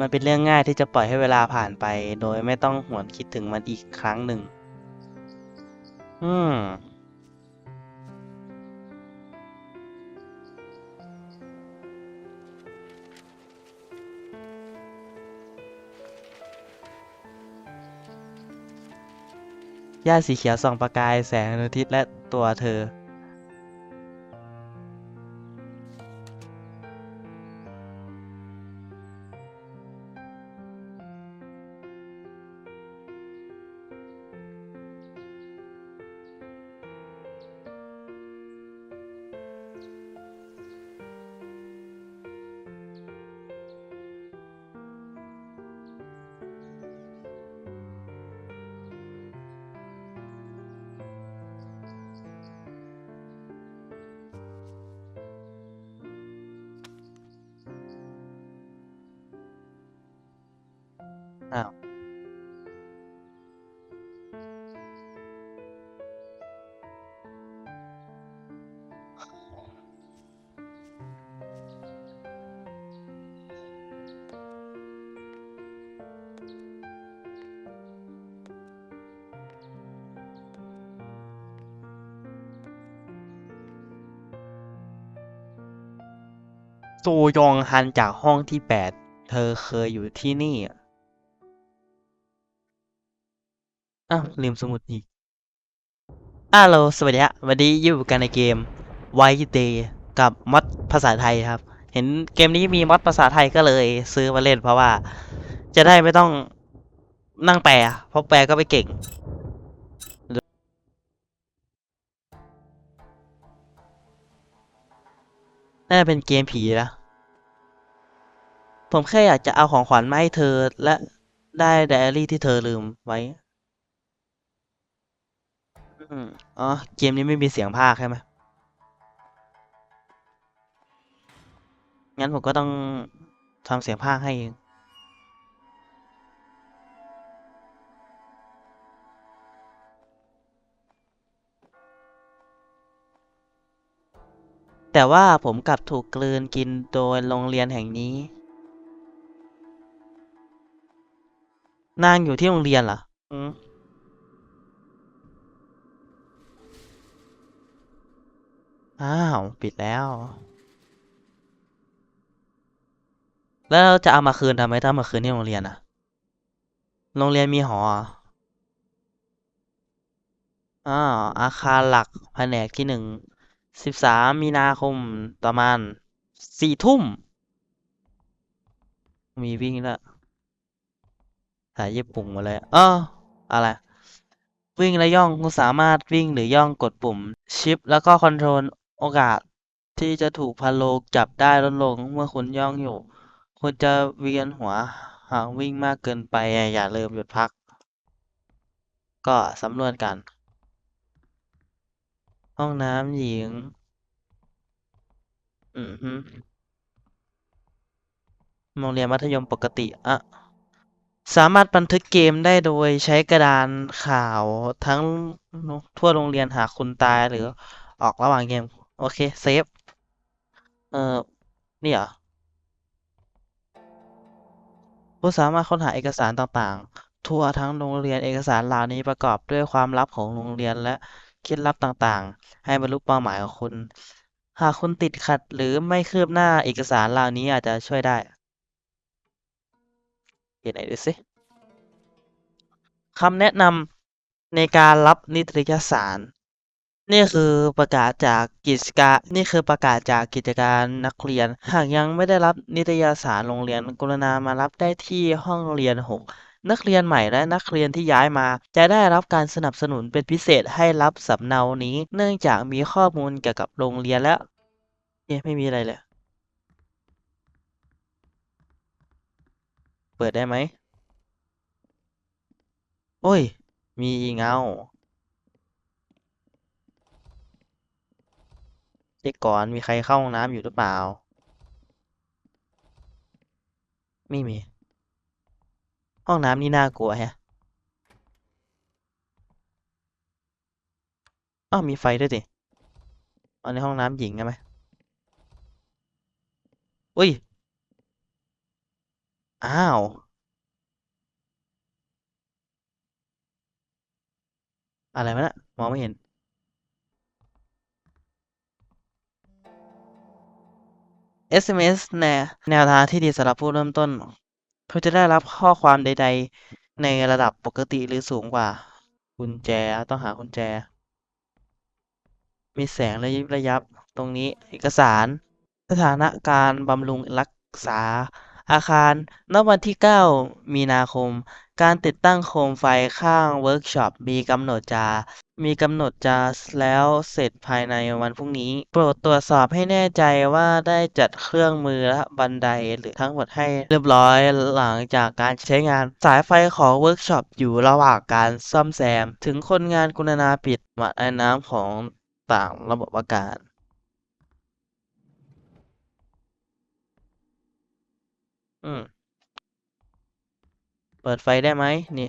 มันเป็นเรื่องง่ายที่จะปล่อยให้เวลาผ่านไป โดยไม่ต้องหวนคิดถึงมันอีกครั้งหนึ่ง อืม หญ้าสีเขียวส่องประกายแสงอาทิตย์และตัวเธอ ซยองฮันจากห้องที่แปดเธอเคยอยู่ที่นี่อะอ้าวลืมสมุดอีกอ้าโลสวัสดีฮะวันนี้อยู่กันในเกม White Day กับมอดภาษาไทยครับ เห็นเกมนี้มีมอดภาษาไทยก็เลยซื้อมาเล่นเพราะว่า จะได้ไม่ต้องนั่งแปลเพราะแปลก็ไม่เก่ง น่าจะเป็นเกมผีนะ ผมแค่อยากจะเอาของขวัญมาให้เธอและได้ไดอารี่ที่เธอลืมไว้อ๋อ เกมนี้ไม่มีเสียงภาคใช่ไหมงั้นผมก็ต้องทำเสียงภาคให้เอง แต่ว่าผมกลับถูกกลืนกินโดยโรงเรียนแห่งนี้ นางอยู่ที่โรงเรียนเหรออืมอ้าว ปิดแล้ว แล้วจะเอามาคืนทำไมถ้ามาคืนที่โรงเรียนอะโรงเรียนมีหอออ้าวอาคารหลักแผนกที่หนึ่ง สิบสามมีนาคมประมาณสี่ทุ่ม มีวิ่งแล้วสายญี่ปุ่นมาเลยเอออะไร วิ่งและย่องคุณสามารถวิ่งหรือย่องกดปุ่ม ชิป แล้วก็คอนโทรลโอกาสที่จะถูกพาโลจับได้ลดลงเมื่อคุณย่องอยู่ คุณจะเวียนหัวหากวิ่งมากเกินไปอย่าลืมหยุดพัก ก็สำรวจกัน ห้องน้ำหญิง อือฮึโรงเรียนมัธยมปกติอะสามารถบันทึกเกมได้โดยใช้กระดานข่าวทั้งทั่วโรงเรียนหากคุณตายหรือออกระหว่างเกม โอเค เซฟ เออนี่เหรอ ผู้สามารถค้นหาเอกสารต่างๆ ทั่วทั้งโรงเรียนเอกสารเหล่านี้ประกอบด้วยความลับของโรงเรียนและ เคล็ดลับต่าง ๆ ให้บรรลุเป้าหมายของคุณ หากคุณติดขัดหรือไม่คืบหน้าเอกสารเหล่านี้อาจจะช่วยได้เห็นไหนดูสิคำแนะนำในการรับนิตยสาร นี่คือประกาศจากกิจการนี่คือประกาศจากกิจการนักเรียน หากยังไม่ได้รับนิตยสารโรงเรียน กรุณามารับได้ที่ห้องเรียน 6 นักเรียนใหม่และนักเรียนที่ย้ายมา จะได้รับการสนับสนุนเป็นพิเศษให้รับสำเนานี้ เนื่องจากมีข้อมูลเกี่ยวกับโรงเรียนแล้วเนี่ยไม่มีอะไรเลย เปิดได้ไหม โอ้ย มีเงาเด็กก่อนมีใครเข้าห้องน้ำอยู่หรือเปล่า ไม่มี ห้องน้ำนี่น่ากลัวแฮะอ้าวมีไฟด้วยดิอันในห้องน้ำหญิงใช่ไหมอุ้ย อ้าว อะไรวะเนี่ยมองไม่เห็น SMS แนวทางที่ดีสำหรับผู้เริ่มต้น เพื่อจะได้รับข้อความใด ๆ ในระดับปกติหรือสูงกว่ากุญแจต้องหากุญแจ มีแสงระยิบระยับตรงนี้เอกสาร สถานการบำรุงรักษา อาคาร ณ วันที่ 9 มีนาคม การติดตั้งโคมไฟข้างเวิร์กช็อปมีกำหนดจะมีกำหนดจะแล้วเสร็จภายในวันพรุ่งนี้ โปรดตรวจสอบให้แน่ใจว่าได้จัดเครื่องมือและบันไดหรือทั้งหมดให้เรียบร้อยหลังจากการใช้งาน สายไฟของเวิร์กช็อปอยู่ระหว่างการซ่อมแซม ถึงคนงานกุณาปิดมัดไอ้น้ำของต่างระบบอากาศ อืม เปิดไฟได้ไหมนี่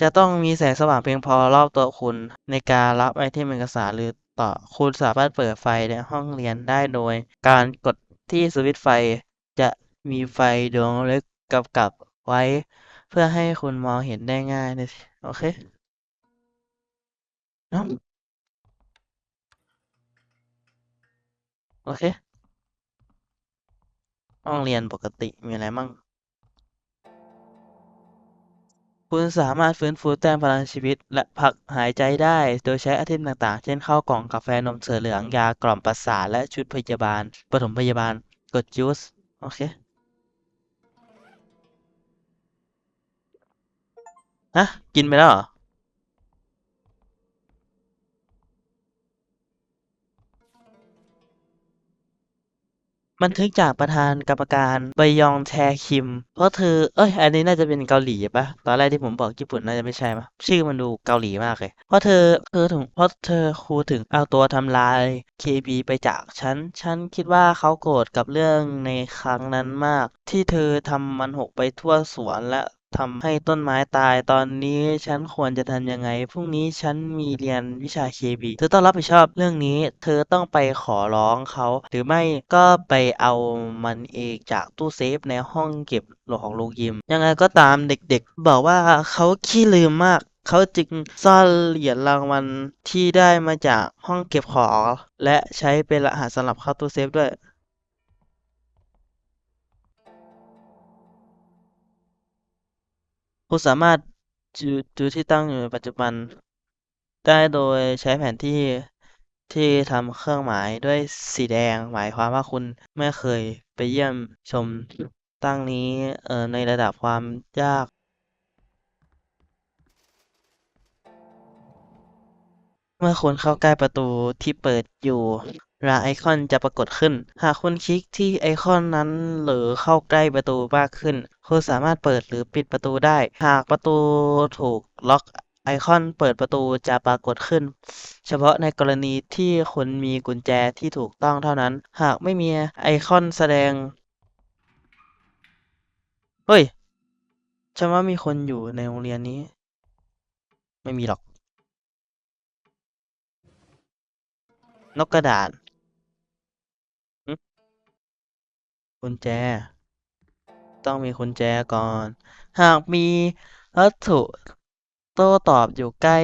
จะต้องมีแสงสว่างเพียงพอรอบตัวคุณ ในการรับไอเทมเอกสารหรือต่อ คุณสามารถเปิดไฟในห้องเรียนได้โดย การกดที่สวิตช์ไฟจะมีไฟดวงเล็กกำกับไว้ เพื่อให้คุณมองเห็นได้ง่ายนะโอเคเนาะโอเค ห้องเรียนปกติมีอะไรมั่ง คุณสามารถฟื้นฟูแต้มพลังชีวิต และพักหายใจได้ โดยใช้อเทมต่างๆ เช่นข้าวกล่องกาแฟนมเสือเหลืองยากล่อมประสาทและชุดพยาบาลปฐมพยาบาลกดจูสโอเคฮะกินไปแล้วเหรอ บันทึกจากประธานกรรมการบยองแทคิม เพราะเธอ เอ้ย อันนี้น่าจะเป็นเกาหลีปะตอนแรกที่ผมบอกญี่ปุ่นน่าจะไม่ใช่ปะชื่อมันดูเกาหลีมากเลย เพราะเธอเธอถึงเพราะเธอครูถึงเอาตัวทำลาย KB ไปจากฉัน ฉันคิดว่าเขาโกรธกับเรื่องในครั้งนั้นมาก ที่เธอทำมันหกไปทั่วสวนและ ทำให้ต้นไม้ตาย ตอนนี้ฉันควรจะทำยังไง พรุ่งนี้ฉันมีเรียนวิชา KB เธอต้องรับผิดชอบเรื่องนี้ เธอต้องไปขอร้องเขา หรือไม่ก็ไปเอามันเองจากตู้เซฟในห้องเก็บของโรงยิม ยังไงก็ตามเด็กๆ บอกว่าเขาขี้ลืมมากเขาจึงซ่อนเหรียญรางวัลที่ได้มาจากห้องเก็บของ และใช้เป็นรหัสสำหรับเข้าตู้เซฟด้วย คุณสามารถดูดูที่ตั้งอยู่ในปัจจุบัน ได้โดยใช้แผนที่ที่ทำเครื่องหมายด้วยสีแดง หมายความว่าคุณไม่เคยไปเยี่ยมชมตั้งนี้เอ่อในระดับความยาก เมื่อคุณเข้าใกล้ประตูที่เปิดอยู่ ราไอคอนจะปรากฏขึ้น หากคุณคลิกที่ไอคอนนั้นหรือเข้าใกล้ประตูมากขึ้น คุณสามารถเปิดหรือปิดประตูได้ หากประตูถูกล็อกไอคอนเปิดประตูจะปรากฏขึ้น เฉพาะในกรณีที่คุณมีกุญแจที่ถูกต้องเท่านั้น หากไม่มีไอคอนแสดง เฮ้ยฉันว่ามีคนอยู่ในโรงเรียนนี้ ไม่มีหรอก นกกระดาษ กุญแจ ต้องมีกุญแจก่อน หากมีวัตถุโต้ตอบอยู่ใกล้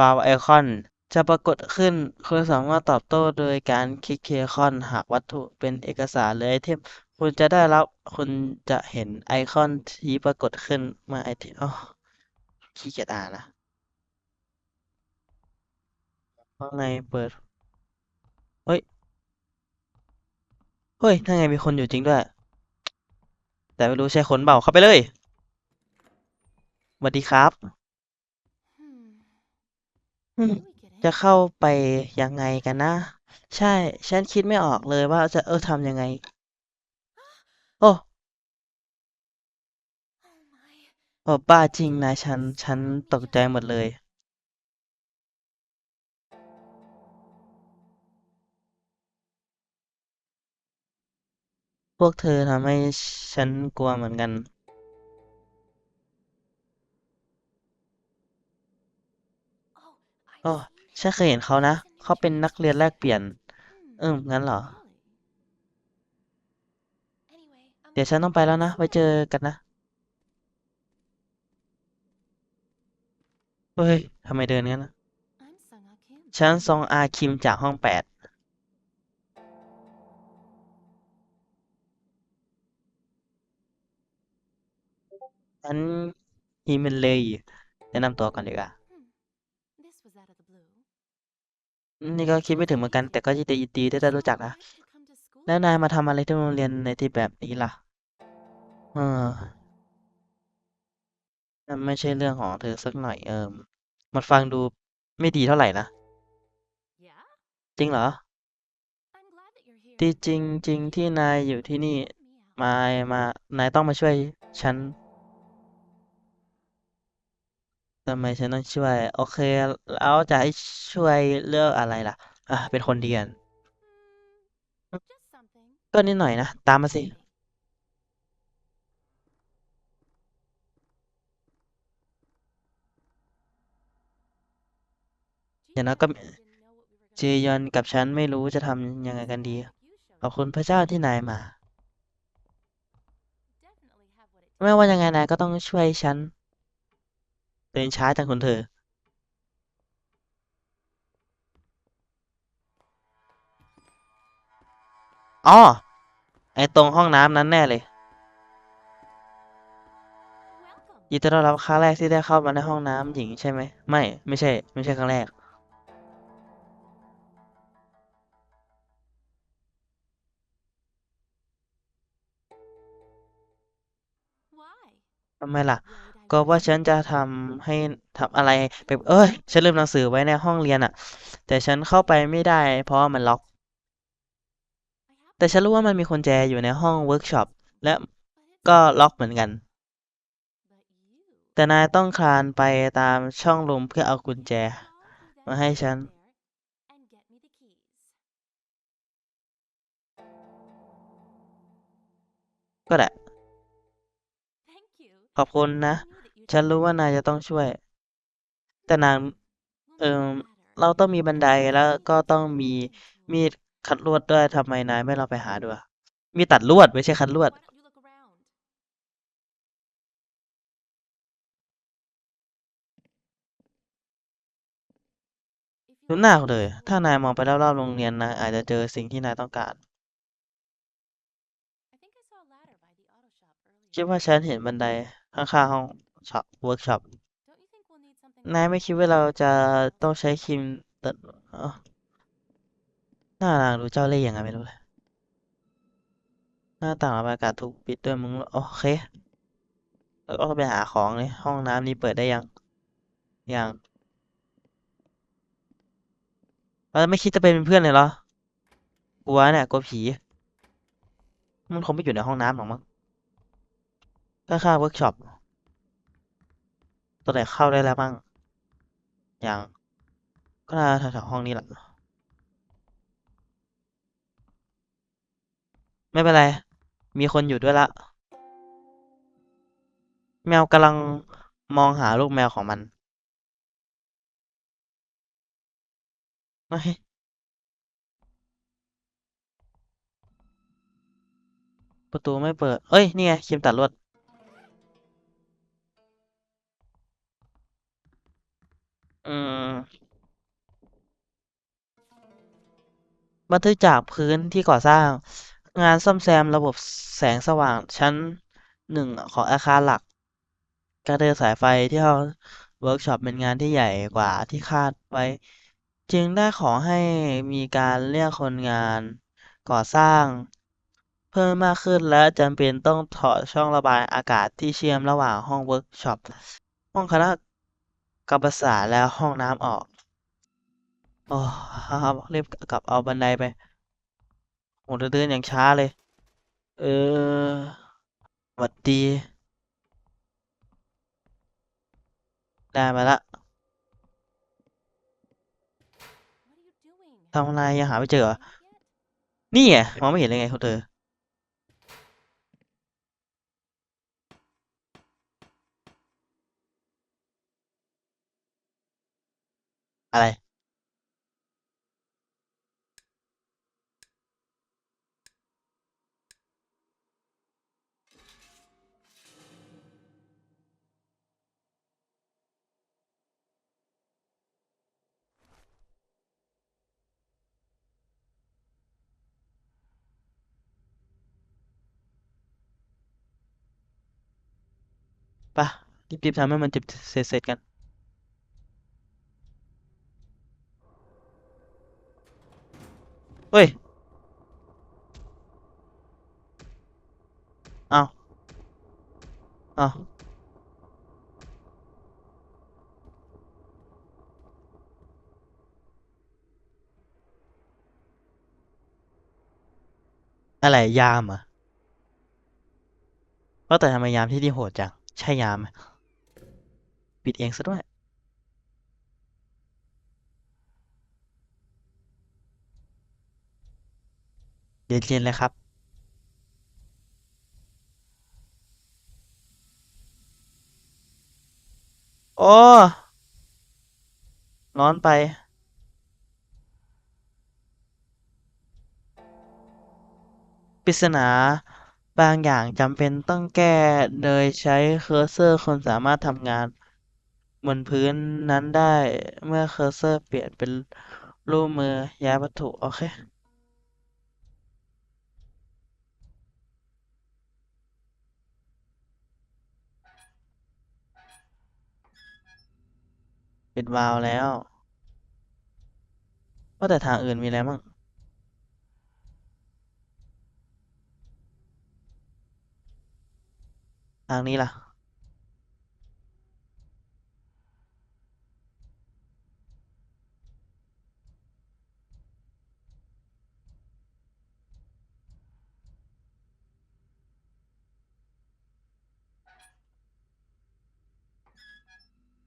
ราวไอคอน จะปรากฏขึ้นคุณสามารถตอบโต้โดยการคลิกเคคอน หากวัตถุเป็นเอกสารหรือไอเทม คุณจะได้รับคุณจะเห็นไอคอนที่ปรากฏขึ้นเมื่อไอเทมอ๋อขี้เกียจอ่านนะข้างเปิด เฮ้ย เฮ้ยถ้าไงมีคนอยู่จริงด้วย แต่ไม่รู้ใช่คนเปล่าเข้าไปเลยสวัสดีครับอืมจะเข้าไปยังไงกันนะ ใช่ ฉันคิดไม่ออกเลยว่าจะเออทำยังไง โอ้โอ้บ้าจริงนะฉัน ฉันตกใจหมดเลย พวกเธอทำให้ฉันกลัวเหมือนกันโอ้ฉันเคยเห็นเขานะ เขาเป็นนักเรียนแลกเปลี่ยนอืมงั้นเหรอ เดี๋ยวฉันต้องไปแล้วนะ ไว้เจอกันนะ เฮ้ยทำไมเดินงั้นนะ ฉันซองอาคิมจากห้องแปด ฉันฮิเมนเลยแนะนำตัวก่อนดีกว่า นี่ก็คิดไม่ถึงเหมือนกัน แต่ก็ยินดียินดีที่ได้รู้จักนะ แล้วนายมาทำอะไรที่โรงเรียนในที่แบบนี้ล่ะ เออมันไม่ใช่เรื่องของเธอสักหน่อย เออมันฟังดูไม่ดีเท่าไหร่นะ จริงเหรอที่จริงจริงที่นายอยู่ที่นี่มายมา นายต้องมาช่วยฉัน ทำไมฉันต้องช่วย โอเค แล้วจะให้ช่วยเรื่องอะไรล่ะ อะ เป็นคนเดียน ก็นิดหน่อยนะ ตามมาสิ อย่างนั้นก็เจยอนกับฉันไม่รู้จะทำยังไงกันดี ขอบคุณพระเจ้าที่นายมา ไม่ว่ายังไงนายก็ต้องช่วยฉัน เดินช้าจังคุณเธอ อ๋อ ไอตรงห้องน้ำนั้นแน่เลย ยินดีต้อนรับครั้งแรกที่ได้เข้ามาในห้องน้ำหญิงใช่ไหม ไม่ ไม่ใช่ ไม่ใช่ครั้งแรก ทำไมล่ะ ก็ว่าฉันจะทำให้ทำอะไรไปเอ้ย ฉันลืมหนังสือไว้ในห้องเรียนอะแต่ฉันเข้าไปไม่ได้ เพราะมันล็อก แต่ฉันรู้ว่ามันมีกุญแจอยู่ในห้องเวิร์กช็อปและก็ล็อกเหมือนกัน แต่นายต้องคลานไปตามช่องลมเพื่อเอากุญแจ มาให้ฉันก็ได้ขอบคุณนะ ฉันรู้ว่านายจะต้องช่วย แต่นางเอิมเราต้องมีบันไดแล้วก็ต้องมีมีดคัดลวดด้วยทำไมนายไม่ลองไปหาดูอะมีดตัดลวดไม่ใช่คัดลวด ดูหน้าเขาเลย ถ้านายมองไปรอบๆโรงเรียนนายอาจจะเจอสิ่งที่นายต้องการ คิดว่าฉันเห็นบันไดข้างๆห้อง ช็อปเวิร์กช็อปนายไม่คิดว่าเราจะต้องใช้ครีมตัดเอ้าหน้านางดูเจ้าเล่ห์ยังไงไม่รู้เลยหน้าต่างระบายอากาศถูกปิดด้วยมุ้งโอเค แล้วก็ไปหาของเลยห้องน้ำนี้เปิดได้ยัง ยังเราไม่คิดจะเป็นเพื่อนเลยเหรอกลัวเนี่ยกลัวผี มันคงไม่อยู่ในห้องน้ำหรอกมั้งข้างๆเวิร์กช็อป ตัวไหนเข้าได้แล้วบ้างยังก็น่าแถวๆห้องนี้แหละไม่เป็นไร มีคนอยู่ด้วยละ แมวกำลังมองหาลูกแมวของมันเฮ้ยประตูไม่เปิด เอ้ย นี่ไงครีมตัดลวด อืม บันทึกจากพื้นที่ก่อสร้าง งานซ่อมแซมระบบแสงสว่างชั้นหนึ่งของอาคารหลัก การเดินสายไฟที่ห้องเวิร์กช็อปเป็นงานที่ใหญ่กว่าที่คาดไว้ จึงได้ขอให้มีการเรียกคนงานก่อสร้าง เพิ่มมากขึ้นและจำเป็นต้องถอดช่องระบายอากาศที่เชื่อมระหว่างห้องเวิร์กช็อปห้องคณะ กรรมศาสตร์และห้องน้ำออกโอ้ครับรีบกลับเอาบันไดไปโหเดินอย่างช้าเลย เออหวัดดี ได้มาละทำอะไรยังหาไม่เจอเหรอนี่ไงมองไม่เห็นเลยไงคุณเธอ อะไร ป่ะรีบๆทำให้มันจบเสร็จๆกัน เฮ้ยเอาเอาอะไรยามอะว่าแต่ทำไมยามที่นี่โหดจัง ใช่ยามไหมปิดเองซะด้วย เย็นๆเลยครับ โอ้ ร้อนไป ปริศนาบางอย่างจำเป็นต้องแก้โดยใช้เคอร์เซอร์คนสามารถทำงานบนพื้นนั้นได้เมื่อเคอร์เซอร์เปลี่ยนเป็นรูปมือย้ายวัตถุ โอเค ปิดวาล์วแล้วว่าแต่ทางอื่นมีอะไรบ้างทางนี้ล่ะ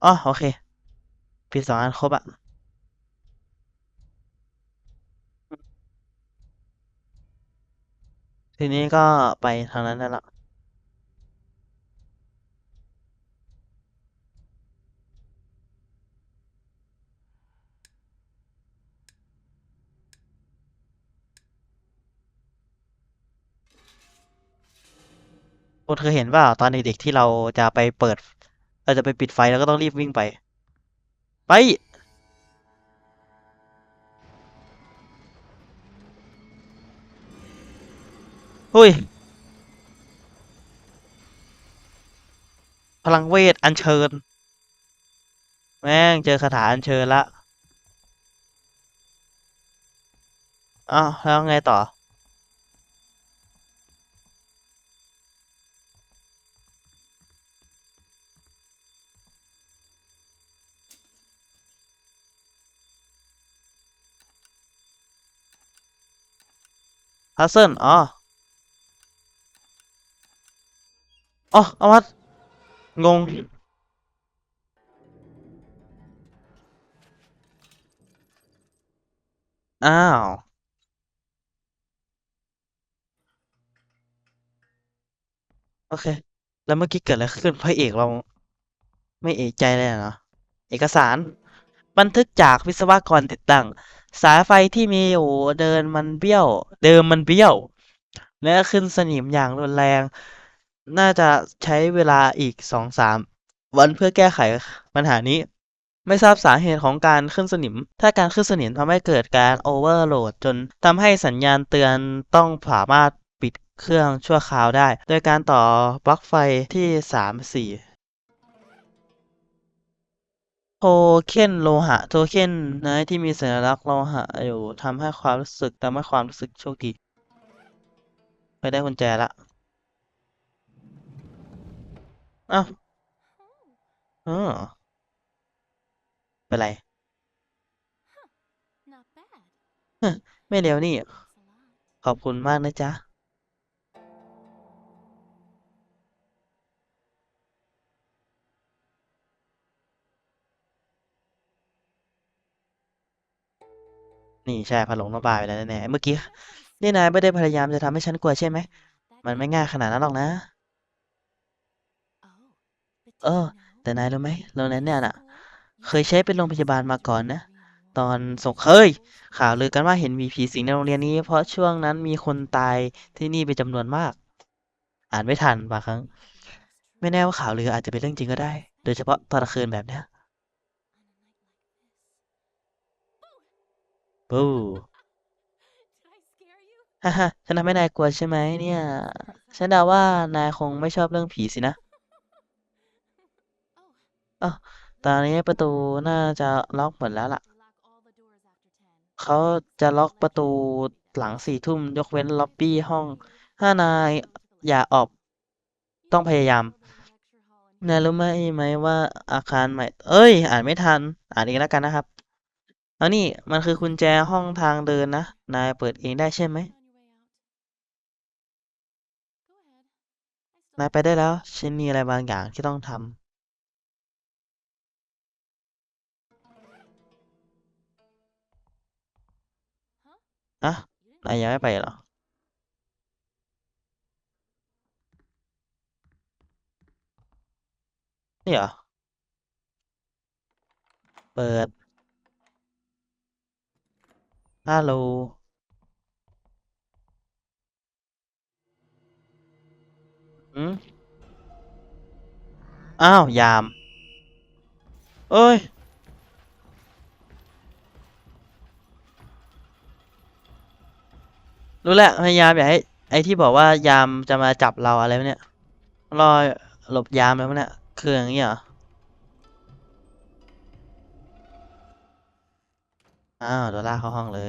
อ๋อ โอเค ปิดสองอันครบอะทีนี้ก็ไปทางนั้นได้ละคุณเคยเห็นว่าตอนเด็กๆที่เราจะไปเปิด เราจะไปปิดไฟแล้วก็ต้องรีบวิ่งไป ไปหุ้ย พลังเวท อัญเชิญ แม่ง เจอคาถาอัญเชิญละอ้าวแล้วไงต่อ พัซเซิลอ๋ออ๋อเอาวัดงง อ้าว โอเค แล้วเมื่อกี้เกิดอะไรขึ้นพระเอกเรา ไม่เอะใจเลยเหรอ เอกสาร บันทึกจากวิศวกรติดตั้ง สายไฟที่มีอยู่เดินมันเบี้ยว เดิมมันเบี้ยว และขึ้นสนิมอย่างรุนแรง น่าจะใช้เวลาอีกสองสามวันเพื่อแก้ไขปัญหานี้ ไม่ทราบสาเหตุของการขึ้นสนิม ถ้าการขึ้นสนิมทำให้เกิดการโอเวอร์โหลดจนทำให้สัญญาณเตือนต้องสามารถปิดเครื่องชั่วคราวได้ โดยการต่อปลั๊กไฟที่สามสี่ โทเค็นโลหะ โทเค็นไนที่มีสัญลักษณ์โลหะอยู่ทำให้ความรู้สึกทำให้ความรู้สึกโชคดีไปได้กุญแจละอ้าวเออเป็นไร Not bad. ไม่เร็วนี่ Thanks a lot. ขอบคุณมากนะจ๊ะ นี่ใช่พัดหลงระบายไปแล้วแน่ๆเมื่อกี้นี่นายไม่ได้พยายามจะทำให้ฉันกลัวใช่ไหม มันไม่ง่ายขนาดนั้นหรอกนะ เออ แต่นายรู้ไหมโรงนั้นเนี่ยน่ะ เคยใช้เป็นโรงพยาบาลมาก่อนนะ ตอนสงเคย ข่าวลือกันว่าเห็นมีผีสิงในโรงเรียนนี้ เพราะช่วงนั้นมีคนตายที่นี่เป็นจำนวนมาก อ่านไม่ทันบางครั้ง ไม่แน่ว่าข่าวลืออาจจะเป็นเรื่องจริงก็ได้ โดยเฉพาะตอนกลางคืนแบบเนี้ย บู Did I scare you? ฮ่าฮ่าฉันทำให้นายกลัวใช่ไหมเนี่ย ฉันเดาว่านายคงไม่ชอบเรื่องผีสินะอ้าวตอนนี้ประตูน่าจะล็อกหมดแล้วล่ะ They lock all the doors after 10. เขาจะล็อกประตูหลังสี่ทุ่มยกเว้นล็อบบี้ห้อง ถ้านายอย่าออกต้องพยายามนายรู้ไหมไหมว่าอาคารใหม่ เอ้ย อ่านไม่ทัน อ่านเองแล้วกันนะครับเอานี่มันคือกุญแจห้องทางเดินนะ นายเปิดเองได้ใช่ไหม นายไปได้แล้ว ฉันมีอะไรบางอย่างที่ต้องทำอะนายยังไม่ไปเหรอ นี่เหรอ เปิด ฮัลโหลอืมอ้าว ยาม เอ้ย รู้แล้วพยายามอย่าให้ ไอ้ที่บอกว่ายามจะมาจับเราอะไรวะเนี่ย รอหลบยามแล้วะเนี่ย คืออย่างนี้เหรอ อ้าวโดนลาเข้าห้องเลย